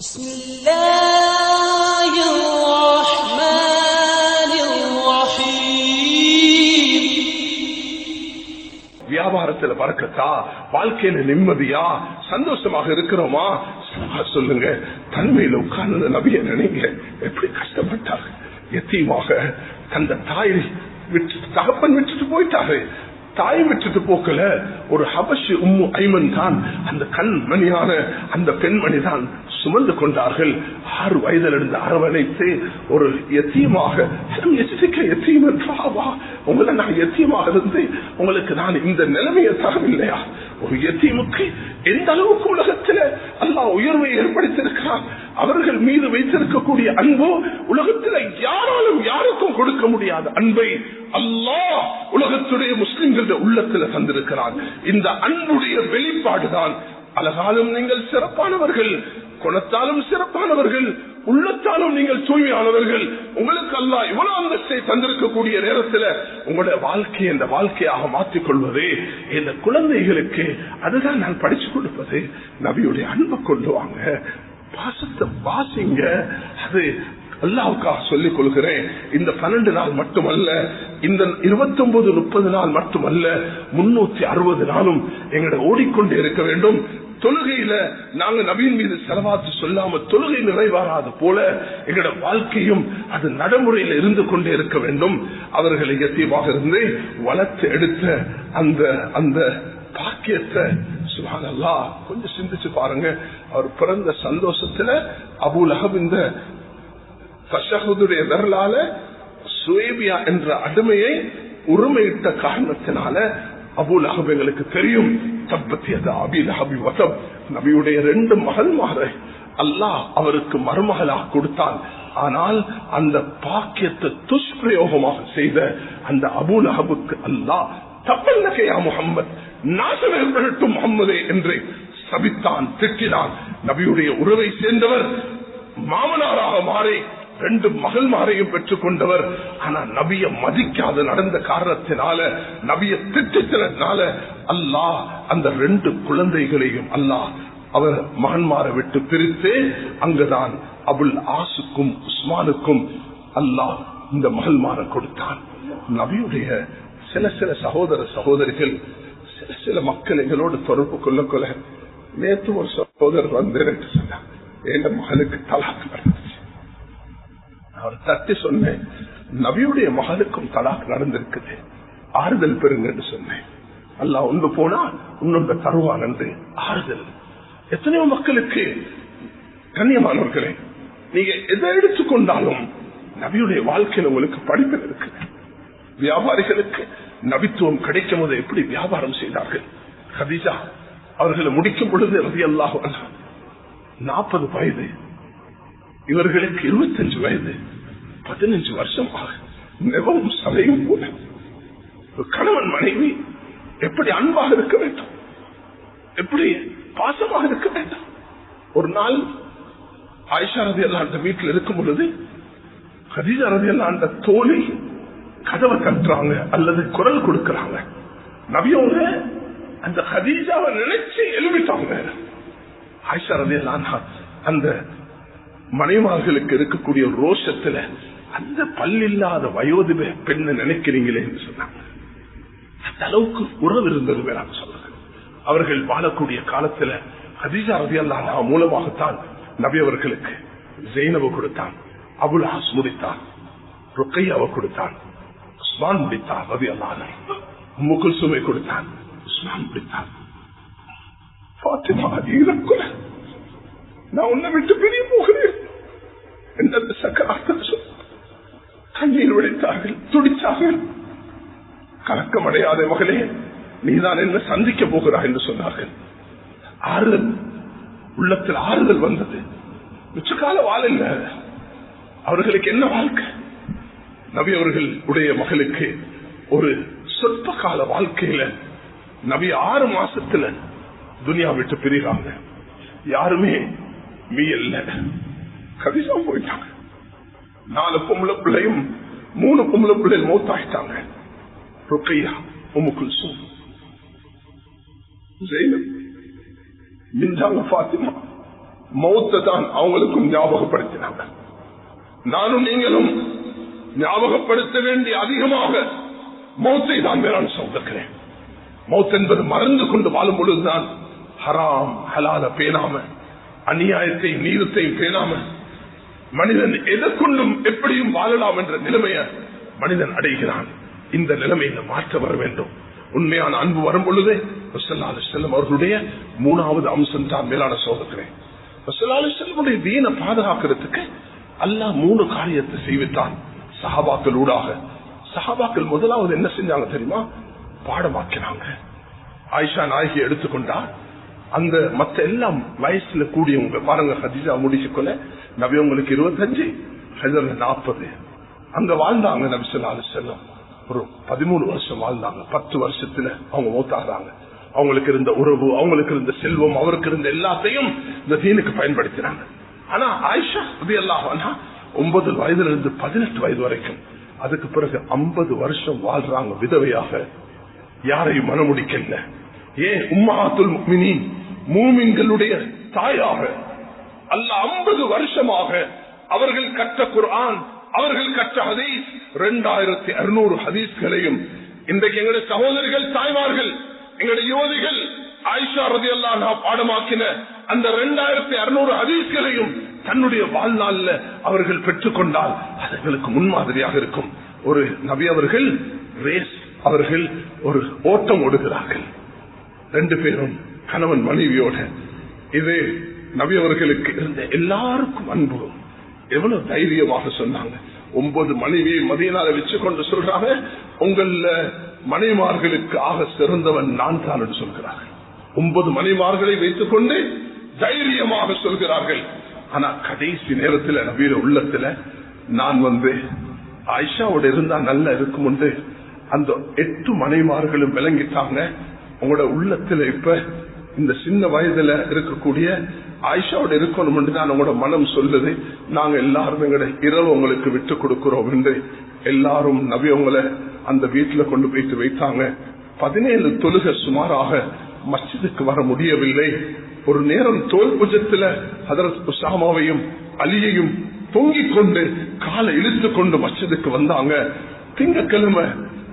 بسم الله الرحمن الرحيم வியாபாரத்துல பறக்கத்தா வாழ்க்கையில நிம்மதியா சந்தோஷமாக இருக்கிறோமா சொல்லுங்க தன்மையில உட்கார்ந்த நபிய நினைங்க எப்படி கஷ்டப்பட்டாங்க எத்தியமாக தந்த தாய் விட்டு தகப்பன் விட்டுட்டு போயிட்டாரு தாய் விட்டுட்டு போக்கல. ஒரு ஹபஷி உம்மு ஐமன் தான். அந்த கண்மணியான அந்த பெண்மணி தான் சுமந்து கொண்டார்கள். ஆறு வயதில் இருந்து அரவணைத்து ஒரு எத்தியமாக உங்களை நான் எத்தியமாக இருந்து உங்களுக்கு நான் இந்த நிலைமையை தரவில்லையா? ஒரு எத்தியமுக்கு எந்த அளவுக்கு உலகத்தில் அல்லா உயர்வை ஏற்படுத்தியிருக்கிறார்? அவர்கள் மீது வைத்திருக்கக்கூடிய அன்பு உலகத்தில் யாராலும் யாருக்கும் கொடுக்க முடியாத அன்பை அல்லாஹ் உலகத்துடைய முஸ்லிம்களுடைய உள்ளத்தில் தந்திருக்கிறார். இந்த அன்புடைய வெளிப்பாடுதான். அழகாலும் நீங்கள் சிறப்பானவர்கள் குணத்தாலும் சிறப்பானவர்கள் உள்ளத்தாலும் நீங்கள் தூய்மையானவர்கள். உங்களுக்கு அல்ல இவ்வளவு அந்தஸ்தை தந்திருக்கக்கூடிய நேரத்தில் உங்களுடைய வாழ்க்கையை இந்த வாழ்க்கையாக மாற்றிக் கொள்வது இந்த குழந்தைகளுக்கு அதுதான் நான் படிச்சு கொடுப்பது நபியுடைய அன்பை கொண்டு வாங்க. பாசத்தை வாசிங்க. அது அல்லாவுக்காக சொல்லிக் கொள்கிறேன். இந்த பன்னெண்டு நாள் மட்டுமல்ல இந்த இருபத்தி ஒன்பது முப்பது நாள் மட்டுமல்ல முன்னூத்தி அறுபது நாளும் எங்களை ஓடிக்கொண்டு இருக்க வேண்டும். தொழுகையில நாங்க நவீன் மீது செலவாத்து சொல்லாம தொழுகை நிறைவாராத போல எங்களோட வாழ்க்கையும் அது நடைமுறையில் இருந்து கொண்டே இருக்க வேண்டும். அவர்களை எத்தியமாக இருந்து வளர்த்து எடுத்த அந்த அந்த பாக்கியத்தை சுபானல்லா கொஞ்சம் சிந்திச்சு பாருங்க. அவர் பிறந்த சந்தோஷத்துல அபுல் அஹப் இந்த விரலால சுவேபியா என்ற அடிமையை உரிமையிட்ட காரணத்தினால அபுல் அஹப் எங்களுக்கு தெரியும். நபியுடைய ரெண்டு மகள்மாரை அல்லாஹ் அவருக்கு மருமகளாக கொடுத்தான். ஆனால் அந்த பாக்கியத்தை துஷ்பிரயோகமாக செய்த அந்த அபுல் அஹபுக்கு அல்லாஹ் தப்பல் நகையா முகம்மது நாசம் ஏற்படட்டும் முகம்மதே என்று சபித்தான் திட்டினான். நபியுடைய உறவை சேர்ந்தவர் மாமனாராக மாறி ரெண்டு மகள் மாறையும் பெற்றுக் கொண்டவர். ஆனா நபிய மதிக்காத நடந்த காரணத்தினால நபிய திட்டத்தினால அல்லாஹ் அந்த ரெண்டு குழந்தைகளையும் அல்லாஹ் அவர் மகன்மாரை விட்டு பிரித்து அங்குதான் அபுல் ஆசுக்கும் உஸ்மானுக்கும் அல்லாஹ் இந்த மகள்மார கொடுத்தான். நபியுடைய சில சில சகோதர சகோதரிகள் சில சில மக்கள் எங்களோடு தொடர்பு கொள்ள கொள்ள நேற்று ஒரு சகோதரர் வந்தேன் என்று சொன்னார் என் மகனுக்கு தலாக்கு நடந்துச்சு. அவர் தட்டி சொன்னேன் நபியுடைய மகனுக்கும் தலாக் நடந்திருக்குது ஆறுதல் பெறுங்க என்று சொன்னேன். அல்லா ஒன்று போனா இன்னொன்று தருவான் என்று ஆறுதல். எத்தனையோ மக்களுக்கு கண்ணியமானவர்களே நீங்க எதை எடுத்துக்கொண்டாலும் நபியுடைய வாழ்க்கையில் உங்களுக்கு படிப்பில் இருக்கு. வியாபாரிகளுக்கு நபித்துவம் கிடைக்கும் போது எப்படி வியாபாரம் செய்தார்கள்? கதிஜா அவர்களை முடிக்கும் பொழுது ரவி அல்லாஹ் நாற்பது வயது இவர்களுக்கு இருபத்தஞ்சு வயது பதினஞ்சு வருஷமாக மிகவும் சதையும் கூட. கணவன் மனைவி எப்படி அன்பாக இருக்க வேண்டும்? எப்படி பாசமாக இருக்க வேண்டும்? ஒரு நாள் ஆயிஷா ரவி எல்லாம் அந்த வீட்டில் இருக்கும் பொழுது ஹதீஜா ரதி எல்லாம் அந்த தோழி கதவை கட்டுறாங்க அல்லது குரல் கொடுக்கிறாங்க. நவியோங்க அந்த ஹதீஜாவை நினைச்சு எழுப்பிட்டாங்க. ஆயிஷா ரதி எல்லாம் அந்த மனைவார்களுக்கு இருக்கக்கூடிய ரோஷத்துல அந்த பல்லில்லாத வயோதிப பெண்ணை நினைக்கிறீங்களே? என்று சொன்னாங்க. அந்த அளவுக்கு உறவு இருந்தது வேறாங்க சொல்றது. அவர்கள் வாழக்கூடிய காலத்துல ஹதீஜா ரதி அல்லா மூலமாகத்தான் நபி அவர்களுக்கு ஜெயினவ கொடுத்தான் அபுல் ஹாஸ் முடித்தான் ருக்கையாவை கொடுத்தான் உஸ்மான் முடித்தான் ரவி முகுல் சுமை கொடுத்தான் உஸ்மான் முடித்தான். நான் உன்னை விட்டு பிரிய போகிறேன் என்ற சக்கராத்தில் கண்ணீர் விடைத்தார்கள் துடித்தார்கள். கலக்கம் அடையாத மகளே நீதான் என்ன சந்திக்க போகிறாய் என்று சொன்னார்கள். ஆறுதல் உள்ளத்தில் ஆறுதல் வந்தது. மிச்சக்கால வாழ இல்ல அவர்களுக்கு என்ன வாழ்க்கை? நபி அவர்கள் உடைய மகளுக்கு ஒரு சொற்ப கால வாழ்க்கையில நபி ஆறு மாசத்துல துனியா விட்டு பிரிகிறாங்க. யாருமே மீயல்ல கவிசம் போயிட்டாங்க. நாலு பொம்பளை பிள்ளையும் மூணு பொம்பளை பிள்ளைகள் மூத்தாயிட்டாங்க. ருக்கையா உமுக்குல் சூ ஜெயினப் மின்றாங்க பாத்திமா மௌத்தை தான் அவங்களுக்கும் ஞாபகப்படுத்தினாங்க நானும் நீங்களும் ஞாபகப்படுத்த வேண்டிய அதிகமாக மௌத்தை தான் நான் சொல்லுகிறேன் மௌத் என்பது மறந்து கொண்டு வாழும் பொழுதுதான் ஹராம் ஹலால பேணாம அநியாயத்தை நீதத்தை பேணாம மனிதன் எதற்கொண்டும் எப்படியும் வாழலாம் என்ற நிலைமைய மனிதன் அடைகிறான். இந்த நிலைமையில மாற்ற வர வேண்டும். உண்மையான அன்பு வரும் பொழுதே செல்லம் அவர்களுடைய மூணாவது அம்சம் தான் மேலான சோதக்கிறேன் செல்லமுடைய வீணை பாதுகாக்கிறதுக்கு அல்லாஹ் மூணு காரியத்தை செய்வித்தான் சஹாபாக்கள் ஊடாக. சஹாபாக்கள் முதலாவது என்ன செஞ்சாங்க தெரியுமா? பாடமாக்கினாங்க. ஆயிஷா நாயகி எடுத்துக்கொண்டா. அந்த மத்த எல்லாம் வயசுல கூடியவங்க பாருங்க ஹதிஜா முடிச்சுக்கொள்ள. நபி உங்களுக்கு இருபத்தஞ்சு நாற்பது. அங்க வாழ்ந்தாங்க நபி சொல்லா செல்லம் ஒரு பதிமூணு வருஷம் வாழ்ந்தாங்க. பத்து வருஷத்துல அவங்க மூத்தாடுறாங்க அவங்களுக்கு இருந்த உறவு அவங்களுக்கு இருந்த செல்வம் அவருக்கு இருந்த எல்லாத்தையும் இந்த தீனுக்கு பயன்படுத்தினாங்க. ஆனா ஆயிஷா அது எல்லாம் ஒன்பது வயதுல இருந்து பதினெட்டு வயது வரைக்கும் அதுக்கு பிறகு ஐம்பது வருஷம் வாழ்றாங்க விதவையாக. யாரையும் மனமுடிக்கல. ஏன்? உம்மாத்துல் மினி மூமின்களுடைய தாயாக. அல்ல ஐம்பது வருஷமாக அவர்கள் கற்ற குர்ஆன் அவர்கள் கற்ற ஹதீஸ் இரண்டாயிரத்தி அறுநூறு ஹதீஸ்களையும் இன்றைக்கு எங்களுடைய சகோதரிகள் தாய்மார்கள் எங்களுடைய யுவதிகள் ஆயிஷா ரதி அல்லா பாடமாக்கின அந்த இரண்டாயிரத்தி அறுநூறு ஹதீஸ்களையும் தன்னுடைய வாழ்நாள்ல அவர்கள் பெற்றுக்கொண்டால் அது எங்களுக்கு முன்மாதிரியாக இருக்கும். ஒரு நபி அவர்கள் ரேஸ் அவர்கள் ஒரு ஓட்டம் ஓடுகிறார்கள். ரெண்டு பேரும் கணவன் மனைவியோட. இது நபி அவர்களுக்கு இருந்த எல்லாருக்கும் அன்பு எவ்வளவு தைரியமாக சொன்னாங்க. ஒன்பது மனைவியை மதியனால வச்சு கொண்டு சொல்றாங்க உங்கள மனைமார்களுக்கு ஆக சிறந்தவன் நான் தான் என்று சொல்கிறார்கள். ஒன்பது மனைமார்களை வைத்துக் கொண்டு தைரியமாக சொல்கிறார்கள். ஆனா கடைசி நேரத்தில் நவீன உள்ளத்துல நான் வந்து ஐஷாவோட இருந்தா நல்லா இருக்கும் உண்டு அந்த எட்டு மனைமார்களும் விளங்கிட்டாங்க. உங்களோட உள்ளத்துல இப்ப இந்த சின்ன வயதுல இருக்கக்கூடிய ஆயிஷாவோட இருக்கணும் தான் உங்களோட மனம் சொல்லுது. நாங்க எல்லாரும் எங்களோட இரவு உங்களுக்கு விட்டு கொடுக்கிறோம் என்று எல்லாரும் நபி உங்களை அந்த வீட்டுல கொண்டு போயிட்டு வைத்தாங்க. பதினேழு தொழுக சுமாராக மஸ்ஜிதுக்கு வர முடியவில்லை. ஒரு நேரம் தோல் புஜத்துல ஹதரத் உசாமாவையும் அலியையும் தொங்கிக் கொண்டு காலை இழுத்து கொண்டு மஸ்ஜிதுக்கு வந்தாங்க. திங்கக்கிழமை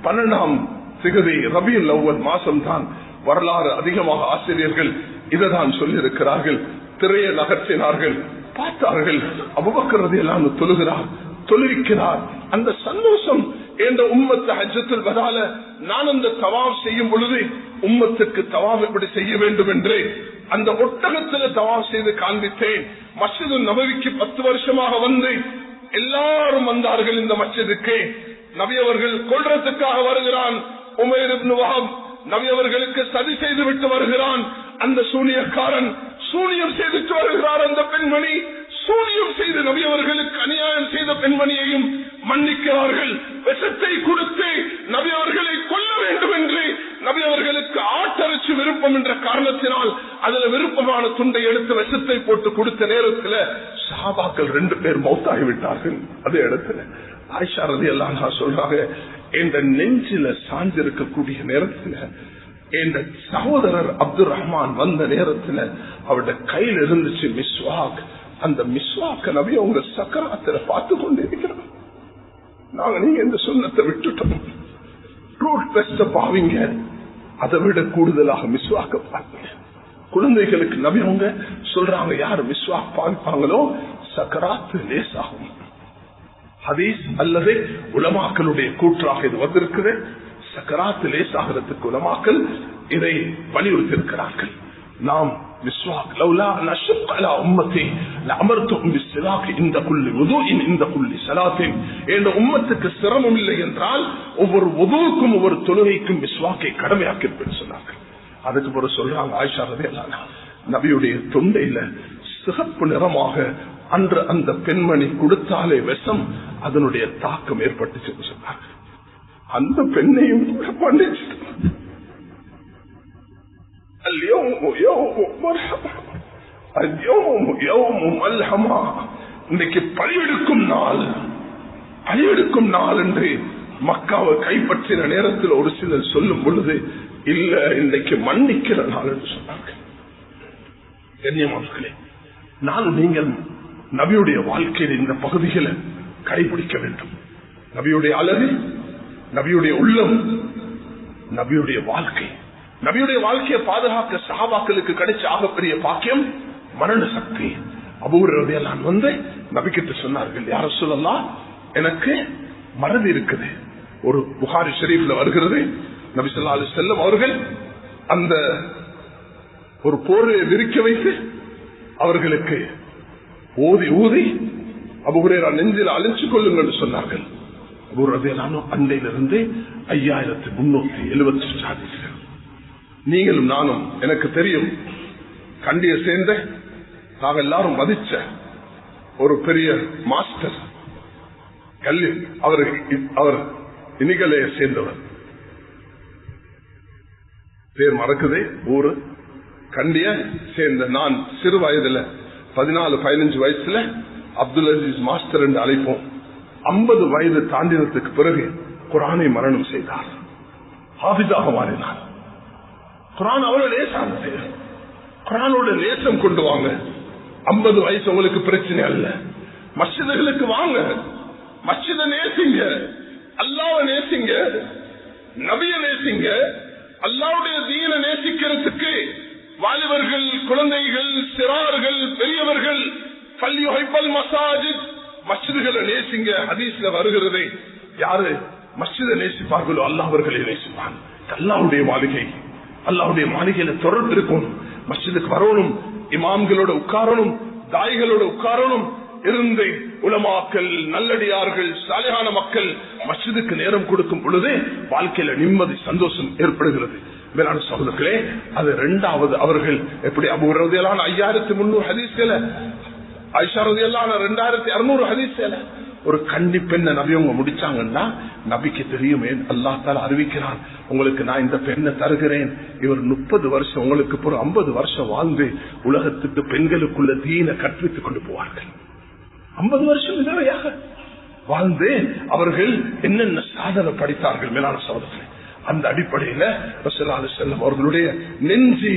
பன்னெண்டாம் திகதி ரபியுல் அவ்வல் மாசம் தான் வரலாறு அதிகமாக ஆசிரியர்கள் இதைதான் சொல்லியிருக்கிறார்கள். திரையை நகர்த்தினார்கள். பார்த்தார்கள். அபுபக்கிறது எல்லாம் தொழுகிறார் தொழுவிக்கிறார். அந்த சந்தோஷம் என்ற உம்மத்து அஜத்தில் வரால நான் அந்த தவாப் செய்யும் பொழுது உம்மத்துக்கு தவாப் எப்படி செய்ய வேண்டும் என்று அந்த ஒட்டகத்தில் தவாப் செய்து காண்பித்தேன். மஸ்ஜிது நபவிக்கு பத்து வருஷமாக வந்து எல்லாரும் வந்தார்கள் இந்த மஸ்ஜிதுக்கு. நபி அவர்கள் கொள்றதுக்காக வருகிறான். உமேர் நவியவர்களுக்கு சதி செய்து விட்டு வருகிறான். அந்த சூனியக்காரன் சூனியம் செய்துட்டு வருகிறார் அந்த பெண்மணி. சூனியம் செய்து நவியவர்களுக்கு அநியாயம் செய்த பெண்மணியையும் மன்னிக்கிறார்கள். விஷத்தை கொடுத்து நபியவர்களை கொல்ல வேண்டும் என்று நபி ஆட்டரிச்சு விருப்பம் என்ற காரணத்தினால் அதுல விருப்பமான துண்டை எடுத்து விஷத்தை போட்டு கொடுத்த நேரத்தில் சாபாக்கள் ரெண்டு பேர் மௌத்தாகிவிட்டார்கள். அதே இடத்துல ஆயிஷா ரதி எல்லாம் சொல்றாங்க என்ற நெஞ்சில சாஞ்சிருக்கக்கூடிய நேரத்துல என்ற சகோதரர் அப்துல் ரஹ்மான் வந்த நேரத்துல அவருடைய கையில் இருந்துச்சு மிஸ்வாக். அந்த மிஸ்வாக்க நபி அவங்க சக்கராத்துல பார்த்து கொண்டு இருக்கிறோம் நாங்க நீங்க இந்த சுண்ணத்தை விட்டுட்டோம். ரூட் பெஸ்ட பாவிங்க. அதை விட கூடுதலாக மிஸ்வாக்க பார்ப்பீங்க குழந்தைகளுக்கு நபி அவங்க சொல்றாங்க யார் மிஸ்வாக் பாவிப்பாங்களோ சக்கராத்து லேசாகும். ஹதீஸ் அல்லது உலமாக்களுடைய கூற்றாக இது வந்திருக்குது. சக்கராத்து லேசாகிறதுக்கு உலமாக்கள் இதை வலியுறுத்தியிருக்கிறார்கள். நாம் மிஸ்வாக் லவ்லா நஷுக் அலா அமர்த்தும் இந்த இந்த சலாத்தின். என்ற உம்மத்துக்கு சிரமம் இல்லை என்றால் ஒவ்வொரு உதவுக்கும் ஒவ்வொரு தொழுகைக்கும் மிஸ்வாக்கை கடமையாக்கியிருப்பேன் சொன்னார்கள். அதுக்கு பிறகு சொல்றாங்க ஆயிஷா நபியுடைய தொண்டையில சிகப்பு நிறமாக அன்று அந்த பெண்மணி கொடுத்தாலே விஷம் அதனுடைய தாக்கம் ஏற்பட்டுச்சு சொன்னார். அந்த பெண்ணையும் கூட பண்ணிச்சு. இன்னைக்கு பழிவெடுக்கும் நாள். பழிவெடுக்கும் நாள் என்று மக்காவை கைப்பற்றின நேரத்தில் ஒரு சிலர் சொல்லும் பொழுது இல்ல இன்றைக்கு மன்னிக்கிற நாள் என்று சொன்னார்கள். கண்ணியமானே நான் நீங்கள் நபியுடைய வாழ்க்கையில் இந்த பகுதிகளை கடைபிடிக்க வேண்டும். நபியுடைய அழகு நபியுடைய உள்ளம் நபியுடைய வாழ்க்கை. நபியுடைய வாழ்க்கையை பாதுகாக்க சகாபாக்களுக்கு கிடைச்ச ஆகப்பெரிய பாக்கியம் மரண சக்தி. அபூர்வதையெல்லாம் வந்து நபிக்கிட்டு சொன்னார்கள் யார சொல்லலாம் எனக்கு மறதி இருக்குது. ஒரு புகாரி ஷெரீஃப்ல வருகிறது நபி சொல்லா அலி செல்லம் அவர்கள் அந்த ஒரு போரை விரிக்க வைத்து அவர்களுக்கு ஊதி ஊதி அபுகுரேரா நெஞ்சில் அழைச்சு கொள்ளுங்கள் சொன்னார்கள். அபுரதையிலான அண்டையிலிருந்து ஐயாயிரத்தி முன்னூத்தி எழுபத்தி சாதிகள் நீங்களும் நானும் எனக்கு தெரியும் கண்டிய சேர்ந்த நாங்கள் எல்லாரும் மதிச்ச ஒரு பெரிய மாஸ்டர் கல்வி அவர் அவர் இனிகலைய சேர்ந்தவர். பேர் மறக்குதே ஊரு. கண்டிய சேர்ந்த நான் சிறு வயதுல பதினாலு பதினஞ்சு வயசுல அப்துல் அசீஸ் மாஸ்டர் என்று அழைப்போம். ஐம்பது வயது தாண்டினத்துக்கு பிறகு குரானை மரணம் செய்தார். ஹாபிஸாக மாறினார். குரான் அவ்வளவு லேசானது குரானோட நேசம் கொண்டு வாங்க. ஐம்பது வயசு உங்களுக்கு பிரச்சனை அல்ல. மசிதர்களுக்கு வாங்க. மசித நேசிங்க. அல்லாவ நேசிங்க. நபிய நேசிங்க. அல்லாவுடைய தீன நேசிக்கிறதுக்கு வாலிபர்கள் குழந்தைகள் சிறார்கள் பெரியவர்கள் பல்யுகைப்பல் மசாஜித் மசிதுகளை நேசிங்க. ஹதீஸ்ல வருகிறதே யாரு? மசித நேசிப்பார்களோ? அல்லாஹர்களை நேசிப்பான். அல்லாவுடைய மாளிகை. அல்லாவுடைய மாளிகையில தொடர்பு இருக்கும். மசிதுக்கு வரணும். இமாம்களோட உட்காரணும். தாய்களோட உட்காரணும். இருந்து உலமாக்கல் நல்லடியார்கள் சாலையான மக்கள் மசிதுக்கு நேரம் கொடுக்கும் பொழுது வாழ்க்கையில நிம்மதி சந்தோஷம் ஏற்படுகிறது. மேலான சகோதரர்களே அது இரண்டாவது அவர்கள். எப்படி? அபுரதியலான ஐயாயிரத்தி முன்னூறு ஹதீஸ்கள ரெண்டாயிரத்தி அறுநூறு ஹதீஸ்கள ஒரு கண்டி பெண்ணை நபி அவங்க முடிச்சாங்கன்னா நபிக்கு தெரியுமே அல்லாத்தால அறிவிக்கிறான் உங்களுக்கு நான் இந்த பெண்ணை தருகிறேன். இவர் முப்பது வருஷம் உங்களுக்கு ஒரு ஐம்பது வருஷம் வாழ்ந்து உலகத்துக்கு பெண்களுக்குள்ள தீன கற்பித்துக் கொண்டு போவார்கள். ஐம்பது வருஷம் விதவையாக வாழ்ந்து அவர்கள் என்னென்ன சாதனை படித்தார்கள் மேலான சோதனை. அந்த அடிப்படையில செல்லம் அவர்களுடைய நெஞ்சி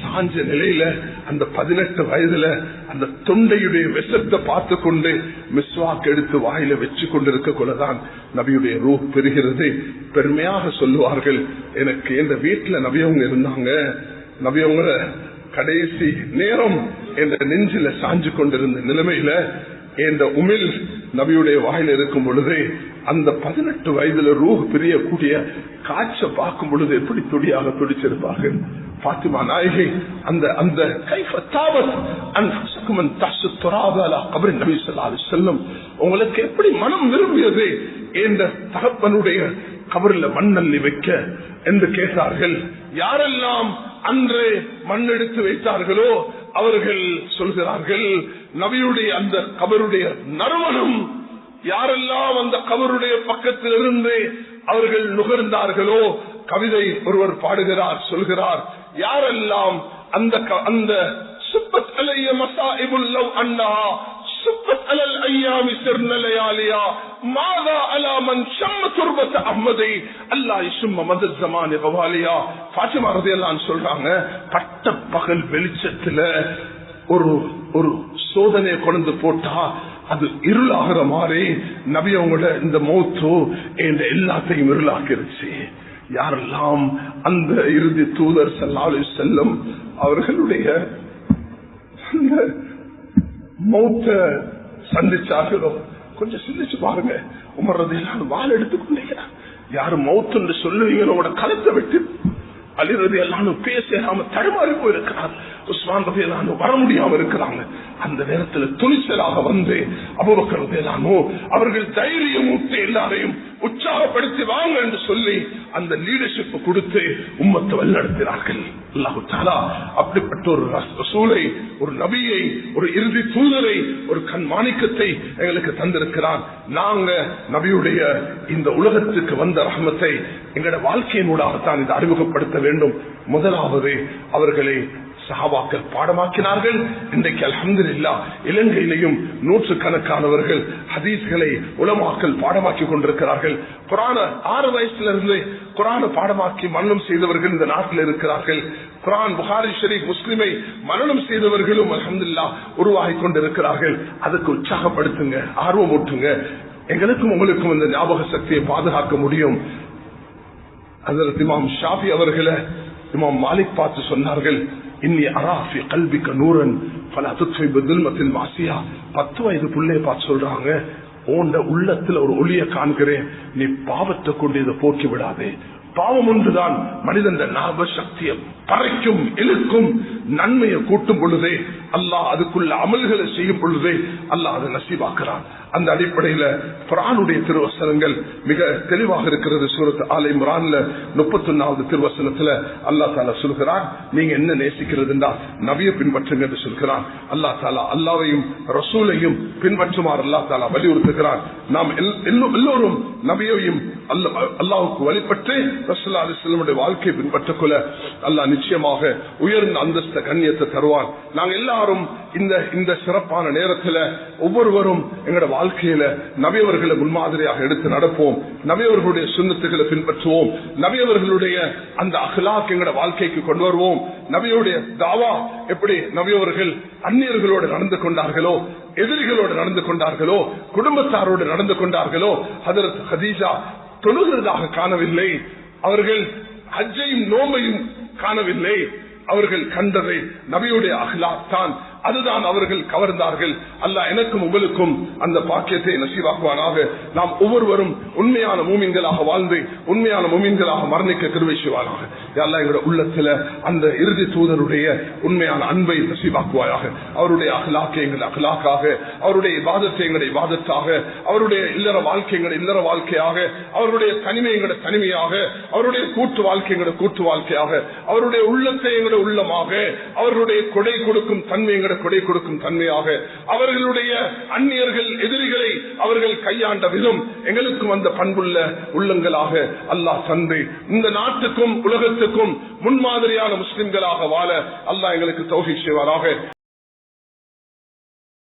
சாஞ்ச நிலையில அந்த பதினெட்டு வயதுல அந்த தொண்டையுடைய விஷத்தை பார்த்து கொண்டு மிஸ்வாக்கு எடுத்து வாயில வச்சு கொண்டிருக்க கொள்ளதான் நபியுடைய ரூ பெறுகிறது. பெருமையாக சொல்லுவார்கள் எனக்கு எந்த வீட்டுல நபியவங்க இருந்தாங்க நபியவங்க கடைசி நேரம் என்ற நெஞ்சில சாஞ்சு கொண்டிருந்த நிலைமையில என்ற உமிழ் நபியுடைய வாயில் இருக்கும் பொழுது அந்த பதினெட்டு வயதுல ரூஹ் பிரியக்கூடிய காட்ச பார்க்கும் பொழுது எப்படி துடியாக துடிச்சிருப்பார்கள்? பாத்திமா நாயகி அந்த அந்த செல்லும் உங்களுக்கு எப்படி மனம் விரும்பியது? என்ற தகப்பனுடைய கபரில் மண்ணல்லி வைக்க என்று கேட்டார்கள். யாரெல்லாம் அன்று மண் எடுத்து வைத்தார்களோ அவர்கள் சொல்கிறார்கள் நபியுடைய அந்த கபருடைய நறுமணம் யாரெல்லாம் அந்த கபருடைய பக்கத்தில் இருந்து அவர்கள் நுகர்ந்தார்களோ கவிதை ஒருவர் பாடுகிறார் சொல்கிறார் யாரெல்லாம் அந்த அந்த சுப்பத் அலைய மசாஇபுல்லவ் அண்ணா சுப்பத் அலல் ஐயாமி சிறுநிலையாலியா மாதா அலாமன் சம்ம துர்பத் அஹ்மதை அல்லா இசும்ம மத ஜமானி கவாலியா பாத்திமா ரதையெல்லாம் சொல்றாங்க பட்ட பகல் வெளிச்சத்துல ஒரு ஒரு சோதனையை கொண்டு போட்டா அது இருளாகிற மாதிரி நபி அவங்களோட இந்த மௌத்தோ என்ற எல்லாத்தையும் இருளாக்கிருச்சு. யாரெல்லாம் அந்த இறுதி தூதர் செல்லாலு செல்லும் அவர்களுடைய அந்த மௌத்த சந்திச்சார்களோ கொஞ்சம் சிந்திச்சு பாருங்க. உமர்றது எல்லாம் வால் எடுத்துக்கொண்டீங்க யாரு மௌத்து சொல்லுவீங்களோட கலத்தை விட்டு அழிறது எல்லாம் பேசாம தடுமாறி போயிருக்கிறார். உஸ்மான் ரவி வர முடியாம இருக்கிறாங்க. அந்த நேரத்தில் துணிச்சலாக வந்து அபுபக்கர் எல்லாமோ அவர்கள் தைரியம் ஊட்டி எல்லாரையும் உற்சாகப்படுத்தி வாங்க என்று சொல்லி அந்த லீடர்ஷிப் கொடுத்து உம்மத்தை வழிநடத்தினார்கள். அல்லாஹு தாலா அப்படிப்பட்ட ஒரு ரசூலை ஒரு நபியை ஒரு இறுதி தூதரை ஒரு கண்மாணிக்கத்தை எங்களுக்கு தந்திருக்கிறார். நாங்க நபியுடைய இந்த உலகத்துக்கு வந்த ரஹமத்தை எங்களோட வாழ்க்கையினூடாகத்தான் இதை அறிமுகப்படுத்த வேண்டும். முதலாவது அவர்களை சஹாபாக்கள் பாடமாக்கினார்கள். இன்றைக்கு அல்ஹம்துலில்லாஹ் இலங்கையிலையும் நூற்றுக்கணக்கானவர்கள் ஹதீஸ்களை உலமாக்கள் பாடமாக்கி கொண்டிருக்கிறார்கள். குரான ஆறு வயசுல இருந்து குரான பாடமாக்கி மரணம் செய்தவர்கள் இந்த நாட்டில் இருக்கிறார்கள். குரான் புகாரி ஷரீப் முஸ்லிமை மரணம் செய்தவர்களும் அலமதுல்லா உருவாகி கொண்டிருக்கிறார்கள். அதுக்கு உற்சாகப்படுத்துங்க ஆர்வம் ஊட்டுங்க. எங்களுக்கும் உங்களுக்கும் இந்த ஞாபக சக்தியை பாதுகாக்க முடியும். அதற்கு இமாம் ஷாஃபி அவர்களை இமாம் மாலிக் பார்த்து சொன்னார்கள் இன்னி அராஃபி கல்விக்க நூரன் பல அதுத்தை துல்மத்தில் மாசியா. பத்து வயது பிள்ளைய பார்த்து சொல்றாங்க உண்ட உள்ளத்துல ஒரு ஒளிய காண்கிறேன் நீ பாவத்தை கொண்டு இதை போக்கி விடாதே. பாவம் ஒன்றுதான். மனிதன் லாப சக்தியை பறைக்கும் இழுக்கும் நன்மையை கூட்டும் பொழுதே அல்லாஹ் அதுக்குள்ள அமல்களை செய்யும் பொழுதே அல்லாஹ் அதை நசீவாக்குறான். அந்த அடிப்படையில குரானுடைய திருவசனங்கள் மிக தெளிவாக இருக்கிறது. சூரத் ஆலை முரான்ல முப்பத்தி ஒன்னாவது திருவசனத்துல அல்லா தாலா சொல்கிறான் நீங்க என்ன நேசிக்கிறதுண்டா நவிய பின்பற்றுங்க என்று சொல்கிறான். அல்லா தாலா அல்லாவையும் ரசூலையும் பின்பற்றுமாறு அல்லா தாலா வலியுறுத்துகிறான். நாம் எல்- எல்லோ- எல்லோரும் நபியையும் அல்லாவுக்கு அல்லாஹ்வுக்கு வழிபட்டு ரசூல்லா அலிஸ்லமுடைய வாழ்க்கையை பின்பற்றக்குள்ள அல்லா அல்லாஹ் நிச்சயமாக உயர்ந்த அந்தஸ்த கண்ணியத்தை தருவான் நாங்க எல்லாரும் இந்த இந்த சிறப்பான நேரத்துல ஒவ்வொருவரும் எங்களோட வாழ்க்கையில நவியவர்களை முன்மாதிரியாக எடுத்து நடப்போம். நவியவர்களுடைய சுண்ணத்துகளை பின்பற்றுவோம். நவியவர்களுடைய அந்த அகலாக் எங்களோட வாழ்க்கைக்கு கொண்டு வருவோம். நபியோடைய தாவா எப்படி நபியவர்கள் அந்நியர்களோடு நடந்து கொண்டார்களோ எதிரிகளோடு நடந்து கொண்டார்களோ குடும்பத்தாரோடு நடந்து கொண்டார்களோ அதற்கு ஹதீஜா தொழுகிறதாக காணவில்லை. அவர்கள் ஹஜ்ஜையும் நோம்பையும் காணவில்லை. அவர்கள் கண்டதை நபியுடைய அஹ்லாக் தான் அதுதான் அவர்கள் கவர்ந்தார்கள். அல்ல எனக்கும் உங்களுக்கும் அந்த பாக்கியத்தை நசீவாக்குவானாக. நாம் ஒவ்வொருவரும் உண்மையான மூமின்களாக வாழ்ந்து உண்மையான மூமின்களாக மரணிக்க கிருவை செய்வானாக எங்களோட உள்ளத்துல அந்த இறுதி தூதருடைய உண்மையான அன்பை நசீவாக்குவாயாக. அவருடைய அகலாக்கை எங்கள் அகலாக்காக அவருடைய வாதத்தை எங்களுடைய வாதத்தாக அவருடைய இல்லற வாழ்க்கை எங்களுடைய இல்லற வாழ்க்கையாக அவருடைய தனிமை எங்களுடைய தனிமையாக அவருடைய கூட்டு வாழ்க்கை எங்களுடைய கூட்டு வாழ்க்கையாக அவருடைய உள்ளத்தை எங்களுடைய உள்ளமாக அவருடைய கொடை கொடுக்கும் தன்மை எங்களுடைய கொடை கொடுக்கும் தன்மையாக அவர்களுடைய அந்நியர்கள் எதிரிகளை அவர்கள் கையாண்ட விதம் எங்களுக்கும் அந்த பண்புள்ள உள்ளங்களாக அல்லாஹ் தந்து இந்த நாட்டுக்கும் உலகத்துக்கும் முன்மாதிரியான முஸ்லிம்களாக வாழ அல்லாஹ் எங்களுக்கு தௌஃபீக் செய்வாராக.